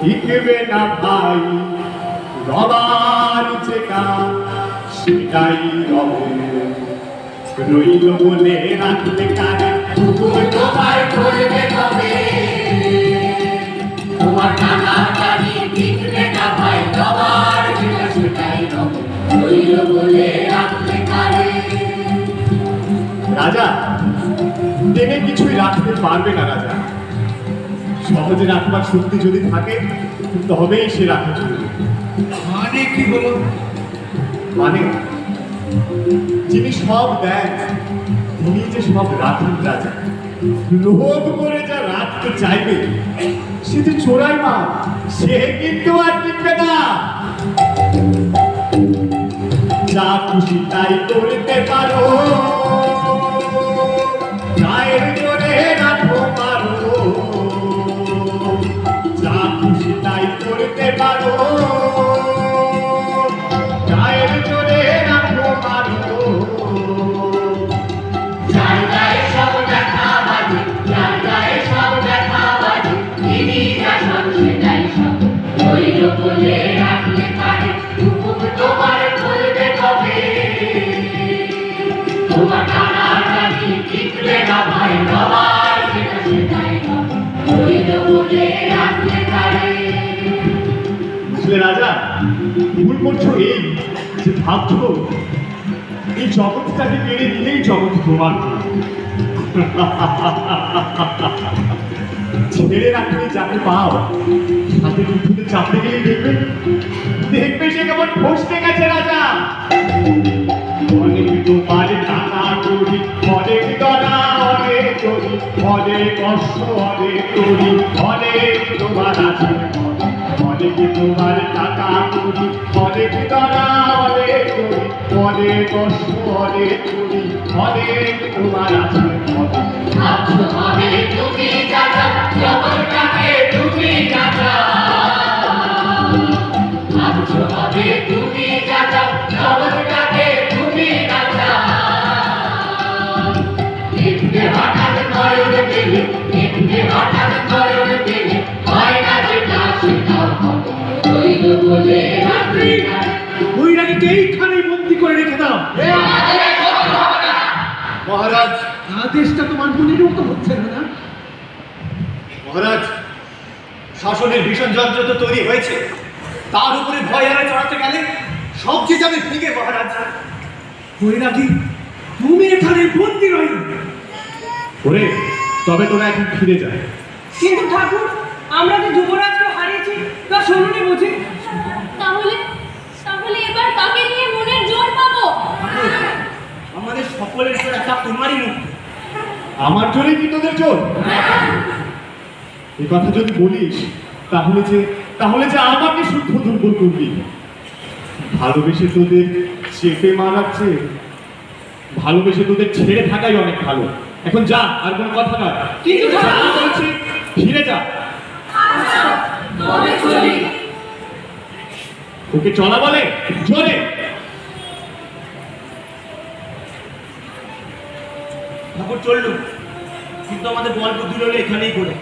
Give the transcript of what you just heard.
টিকবে না ভাই। রবার চেকা সেটাই রবে। রইল বলে রাখতে কানে কুকুর তোমার করবে কবে? তোমার টাকা গাড়ি বিকবে না ভাই তোমার যেটা সেটাই রবে। রইল বলে রাখতে পারে রাজা, টেনে কিছুই রাখতে পারবে না রাজা। সহজে রাখবার শক্তি যদি থাকে তবেই সে রাখা চলবে মানে কি হলো মানে যিনি সব দেন তিনি যে সব রাখেন রাজা। লোভ করে যা রাখতে চাইবে সে যে চোরাই মা সে কিন্তু আর টিকবে না। যা খুশি তাই করতে পারো বুঝলে রাজা? ভুল করছ এই যে ভাবছ? এই জগৎটাকে কেড়ে নিলেই জগৎ তোমার ছেড়ে রাখলে যাকে পাও হাতে উঠতে চাপতে গেলে দেখবে। দেখবে সে কেমন ফসতে গেছে রাজা। অনেক তোমার টাকা করি অনেক দরা অনেক করি অনেক কষ্ট, অনেক করি অনেক তোমার আছে। করি অনেক দরা অনেক অনেক অনেক করি অনেক তোমার আছে তুমি জগৎটাকে তুমি হবে তুমি যাতা জগৎটাকে তুমি এইখানেই বন্দি করে রেখে দাও। মহারাজ। আদেশটা হচ্ছে না? মহারাজ শাসনের ভীষণ যন্ত্র তো তৈরি হয়েছে। তার উপরে ভয় আর চড়াতে গেলে সব যে যাবে ভেঙে মহারাজ। বৈরাগী তুমি এখানে বন্দি রইল? ওরে তবে তোরা এখন ফিরে যায় কিন্তু ঠাকুর আমরা যে যুবরাজকে হারিয়েছি তা শুনুনি বুঝি? তাহলে তাহলে এবার কাকে নিয়ে মনের জোর পাবো? আমাদের সকলের উপর একটা তোমারই মুখ। আমার জন্য কি তোদের জোর? এই কথা যদি বলিস তাহলে যে তাহলে যে আমাকে শুদ্ধ দুর্বল করবি। ভালোবেসে তোদের চেপে মারাচ্ছে ভালোবেসে তোদের ছেড়ে থাকাই অনেক ভালো। এখন যা আর কোনো কথা নয়। কিন্তু ফিরে যা। ওকে চলা বলে জোরে। ঠাকুর চলল কিন্তু আমাদের গল্প হলে এখানেই করে।